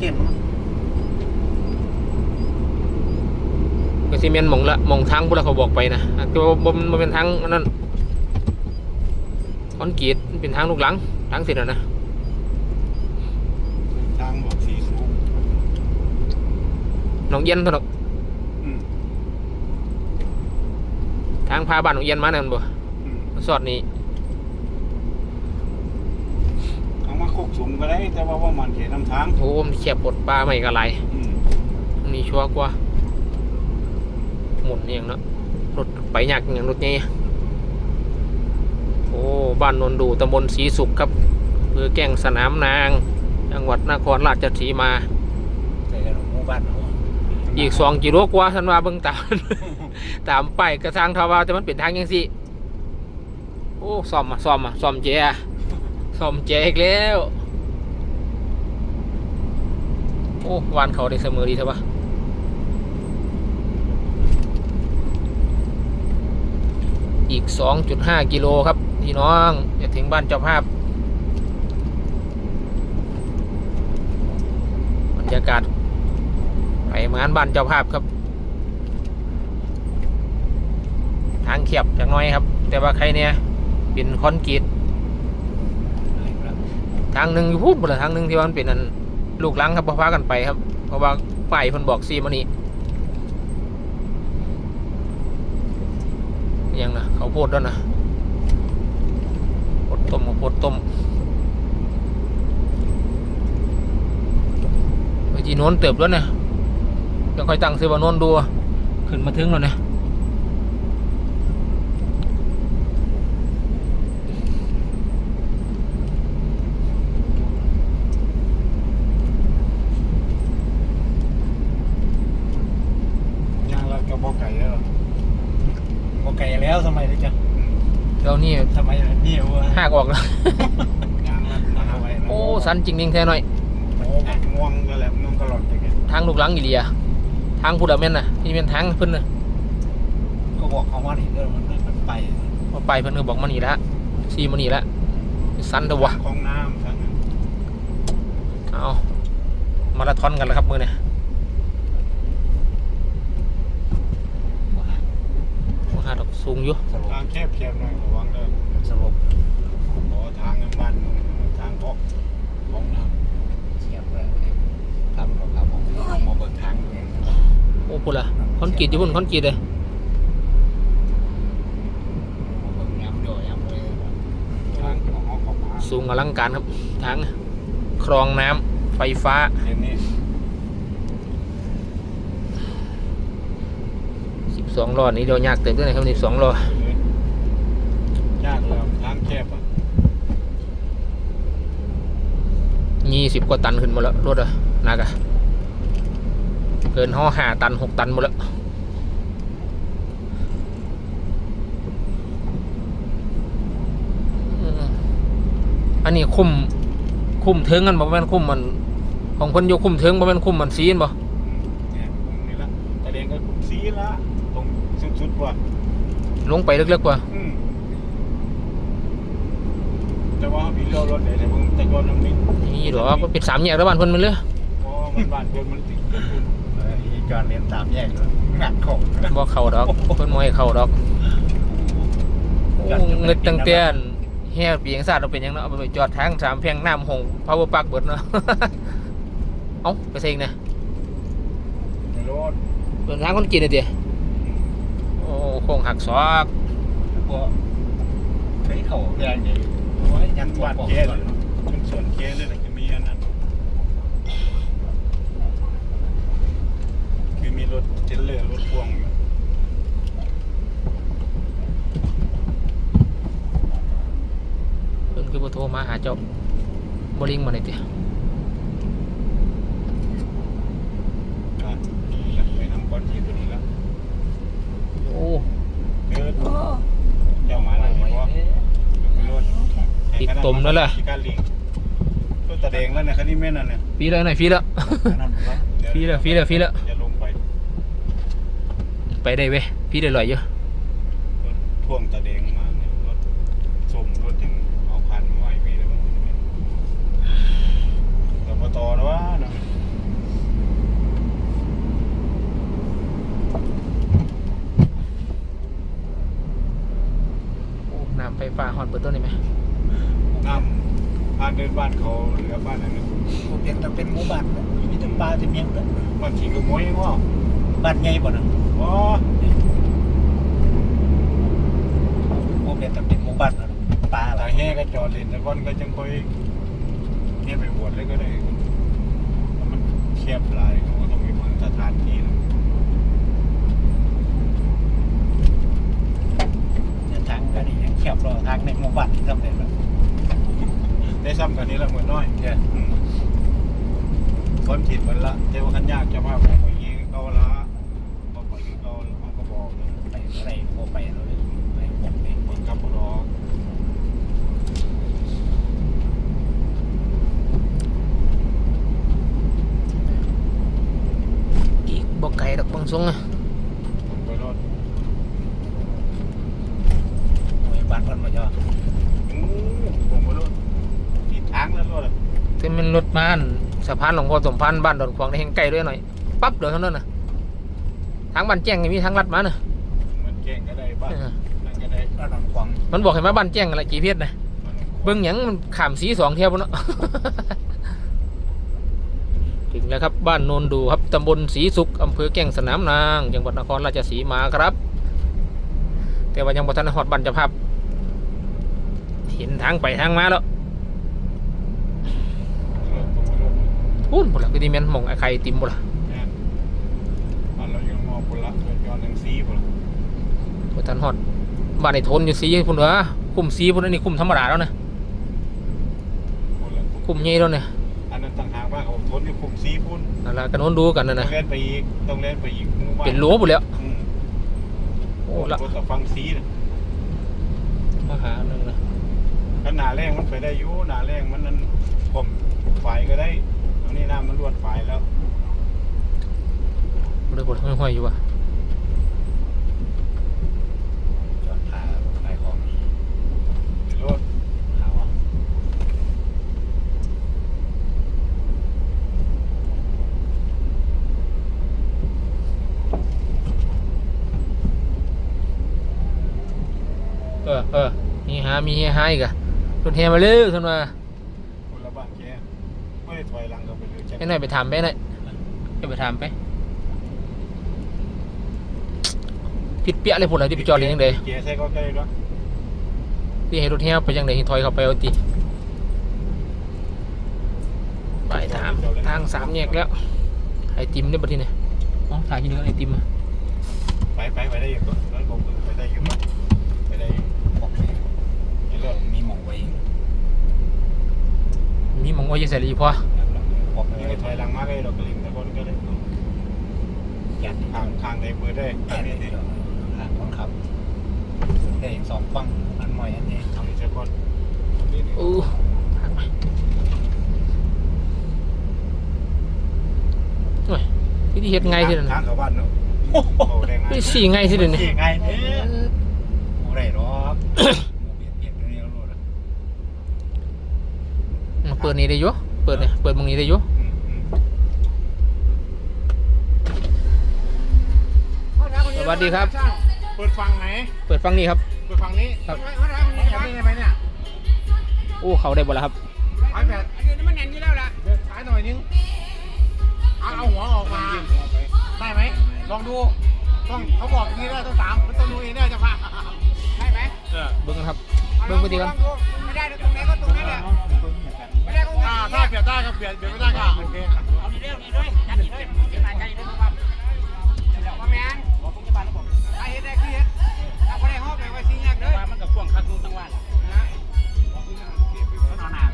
เต็มก็สิเมนหมองละหมองทางพวกเราเขาบอกไปนะแต่ว่าบ่มันบ่เป็นทางอันนั้นคอนกรีตมันเป็นทางลูกหลังทางเสร็จแล้วนะทางบอกสีสูงหนองเย็นเท่านั้นอืมทางพาบ้านหนองเย็นมานั่นบ่อืมสอดนี่ ทางมาโค กสูงก็ได้แต่ว่าว่ามันเขตนำทางโอ้มันแคบปดปลาไม่กระไรอืมอันนี้ชัวร์กว่า หมุนนี่ยังเนาะรถไปยากอย่างรถนี้โอ้บ้านนนดูตำบลศรีสุขครับอำเภอแก่งสนามนาง จังหวัดนครราชสีมา แต่หมู่บ้านเขาอีกสองกิโลกว่าท่านว่าเบิ่งตาม ตามไปกระทางทว่าแต่มันเป็นทางยังสิ โอ้ซ่อมอะซ่อมอะซ่อมเจอะ ซ่อมเจอีกแล้ว โอ้วานเขาได้เสมอดีใช่ปะอีก 2.5 กิโลครับ พี่น้อง จะถึงบ้านเจ้าภาพ บรรยากาศไปงานบ้านเจ้าภาพครับ ทางเขียบจากน้อยครับ แต่ว่าใครเนี่ย เป็นคอนกรีต ทางหนึ่งอยู่พูดหมดเลยทางหนึ่งที่ว่ามันเป็นอันลูกหลังครับพากันไปครับ เพราะว่าไป้ายเพิ่นบอกซีมานี่ยังนะเขาวโพดด้วยนะโพดต้มข้าวโพดต้มไปจีโน้นเติบแล้วเนี่ยจะค่อยตั้งซื้อว่าโน้นดูขึ้นมาถึงแล้วเนี่ยางเราก็บอก ไก่แล้วบ่ไกลแล้วสมัยนี้จ้ะเดี๋ยวนี้สมัยนี้ว่าหักออกแล้วยางเราเอาไว้นะโอ้สันจริงจริงๆแท้หน่อยโอ้ง่วงก็แล้วง่วงก็หลอดไปกันทางลูกหลังอีเลียทางพุทธเมนน่ะที่เป็นทางเพิ่นน่ะก็บอกเขาว่านี่เดินมันมันไปเอาไปเพิ่นก็บอกมานี่ละซีมานี่ละสันเด้อวะของน้ำทางนั้นเอามาราธอนกันแล้วครับมือเนี่ยมาหาดอกสูงอยู่สรุปทางแคบแคบหน่อยระวังเด้อสรุปโอ้ทางบ้านทางออกของน้เสียบเลยทำกับเขาของำมาเบิกทางเองโอ้พุ่นล่ะคอนกรีตอยู่พุ่นคอนกรีตเลยเบิ่งย้ำโดยย้ำเลยทางของออกของมาสูงอลังการครับทางคลองน้ำไฟฟ้าเห็นนี่ 12ล้อนี้เดี๋ยวยากเต็มด้วยนะครับ12ล้อยากแล้วทางแคบอะ20กว่าตันขึ้นมาแล้วรถอะหนักอะเกินห่อห้าตันหกตันหมดแล้วอืมอันนี้คุ้มคุ้มเทิงกันบ่แม่นคุ้มมัน ของคนอยู่คุ้มเทิงบ่แม่นคุ้มมันซีนบ่ เนี่ยตรงนี้ละแต่เด็กก็คุมซี ละตรงสุดๆกว่าลงไปลึกๆกว่าอืมแต่ว่าพี่เลี้ยวรถไหนแต่ผมแต่ก่อนมันมีนี่ดอกมันเป็นสามแยกแล้วบ้านเพิ่นมันเลยเพราะมันบ้านเพิ่นมันติดกับคุณอีจอนเรียนตามแยกหนักของบ่เข้าดอกเพิ่นบ่ให้เข้าดอกโอ้เงิดตั้งแต่อันแฮ่ปียงศาสตร์เราเป็นหยังเนาะเอาไปจอดทางสามแพร่งน้ำหง power park เบิดเนาะเอ้าไปเซ็งนะในรถ เดินทางคนกินเลยเดียโอ้โค้งหักศอกพวกเคยเขาแรงดีโอ้ยยัมันนบ้าบ้านนเกแกศเลยมันสวนแกเลยนะคือมีอันนั้นคือมีรถเจลเลอร์รถพ่วงอยู่เพิ่นคือบ่โทรมาหาเจ้าบ่ลิงมาเลยเดียอ่ ตมแล้วแหละตัวแดงแล้วเนี่ยคันนี้แม่นั่นเนี่ยฟีแล้วไหนฟีแล้วฟีแล้วฟีแล้วฟีแล้วจะลงไป ไปได้เว้ยพี่ได้ลอยเยอะพ่วงตัะแดงมากเนี่ยรถสมรถอย่งเอาพันไหว้พี่แล้วมันต่อต่อนะวะนะน้ำไฟฟ้าหอนเปิดต้นนี้ไหม น้ำผ่านเดินบ้านเขาเหลือบ้านนั้นผมเปลี่ยนแต่เป็นหมู่บ้านเลยมีแต่ปลาแต่เมียงเลยบ้านขี่กระมวยว่าบ้านใหญ่บ่นะอ๋อผมเปลี่ยนแต่เป็นหมู่บ้านเลยปลาอะไรถ้าแห่ก็จอดเล่นแล้วก่อนก็จังค่อยแห่ไปบวชเลยก็ได้มันแคบหลายเขาก็ต้องมีเพิ่งสถานที่นะเนี่ยทางก็ดีแคบรอทางในหมู่บ้านที่ทำได้แล้ว ได้ซ้ำกันนี้ละเหมือนน้อยเนี่ยอืมคนผิดมันละเจ้าขันยากเจะพาพไปยิงเกาละพอไปยิงเกาเขาก็บอกเลยไปอะไรโคไปเลยไปผมเองคนขับรถอีกบ่ไกลดอกบางสงอะ ผมไปรถ หมู่บ้านเพิ่นมาย่อ อู้ผมไปรถติดทางแล้วรถอะ แต่มันรถมาอันสะพานหลวงพ่อสมพันธ์บ้านดอนขวางได้แห่งไกลด้วยหน่อยปั๊บเดี๋ยวเท่านั้นน่ะทางบ้านแจ้งนี่มีทางลัดมาน่ะมันแจ้งก็ได้บ้านเออนั่นก็ได้แล้วนอนขวางมันบอกให้มาบ้านแจ้งอะไรกี่เพชรนะมันเบิ่งหยังมันขามสีสองเที่ยวบนเนาะ ถึงแล้วครับบ้านโนนดูครับตำบลศรีสุขอำเภอแก่งสนามนางจังหวัดนครราชสีมาครับ แต่ว่ายังบ่ทันได้ฮอดบ้านเจะภาพเห็นทางไปทางมาแล้ว รถผมไปร ถพูนบ่ล่ะคือดีแม่นหมองไอ้ไข่ติมบ่ล่ะแม่นบ้านเรายังมองคนละย้อนหนังซีพุ่นละบ่ทันฮอดบ้านไอ้ทนอยู่สีพุ่นเหรอคุมสีพุ่นอันนี้คุมธรรมดาแล้วนะคนละคุมใหญ่แล้วเนี่ยอันนั้นต่างหากว่าเขาทนอยู่คุมซีพุ่นนั่นล่ะก็โนนดูกันนั่นต้อน่ะงเล่นไปอีกต้องเล่นไปอีกหมู่บ้าเป็นหลัวพุ่นแล้วอืมโอ้ละรถกับฟังซีนะมาหาหนึงนะถ้าหนาแรงมันไปได้อยู่หนาแรงมันนั่นผมไฟก็ได้ ตรงนี้น้ำมันรวดไฟแล้วบ่ได้บ่ได้ห้อยๆอยู่ว่ะจอดพาไปของดีรถหาว่าเออเออมีหามีเฮหาอีกอะรถแฮมาเร็วท่านว่าคนละบ้านแกไม่ได้ถอยหลังก็ ไปเลยไอ้หน่อยไปถามไปหน่อยไปไปถามไปผิดเปี้ยเลยพุ่นน่ะที่ไปจอดเรียงจังไดเกียร์ใส่ก็ใกล้แล้วที่ให้รถแฮไปจังไดที่ถอยเข้าไปเอาติไปถามทางสามแยกแล้วไอติมได้บัดทีเนี่ยอ๋อถ่ายที่นี่ก็ไอติมอะไปไปไปได้อยู่ก็รถผมไปได้อยู่มั้ไปได้อยู่บอกเลยไอ้รถมีหมองไว้มีหมองว่าจะใส่รีพอ บอกเลยได้ถอยหลังมาเลยดอกกระลิงแต่คนก็ได้ยันทางทางในเปิดได้แอทางนนี้นี่ดิทางคนขับได้อีกสองฟังอันใหม่อันนี้ทางนี้ใช่คนอู้พี่ที่เฮ็ดไงที่นั่นทางน่ะเข้าบ้านเนาะโอ้แรงงานนี่สี่ไงที่เดี๋ยวนี้สี่ไงเนี่ยโอ้ไรหรอกโมเบียดเบียดนี่รู้ละมาเปิดนี่ได้อยู่ ปิดเนี่ยเปิดมึงนี้ได้อยู่อืมอืมสวัสดีครับ เปิดฟังไหน เปิดฟังนี่ครับ เปิดฟังนี้ครับเขาทำนี่แบบนี้ได้ไหมเนี่ยโอ้เขาได้บ่ละครับไอแพดอันนี้มันแน่นอยู่แล้วล่ะเดินสายหน่อยนึง เอาเอาหัวออกมา ได้ไหม ลองดู ต้องเขาบอกอย่างนี้ได้ต้องสามมันต้องดูเองได้จะพาได้ไหมเออเบิ่งกันครับอาเบิ่งไปดีลกัอนงดูไม่ได้ตรงไหนก็ตรงนั้นแหละไม่ได้ก็ อ่าถ้าเปลี่ยนได้ก็เปลี่ยนเปลี่ยนไม่ได้ก็โอเคเอาดีเร็วดีด้วยัดดีด้วยเก็บมาใจด้วยครับว่าแมนบอกผมจะบานแล้วบอกไอ้เฮ็ดได้คือเฮ็ดถ้าบ่ได้ฮอบไปไว้สิยากเด้อมันก็กว้างคักนู่นทั้งวันนะฮะเขาต้องหนา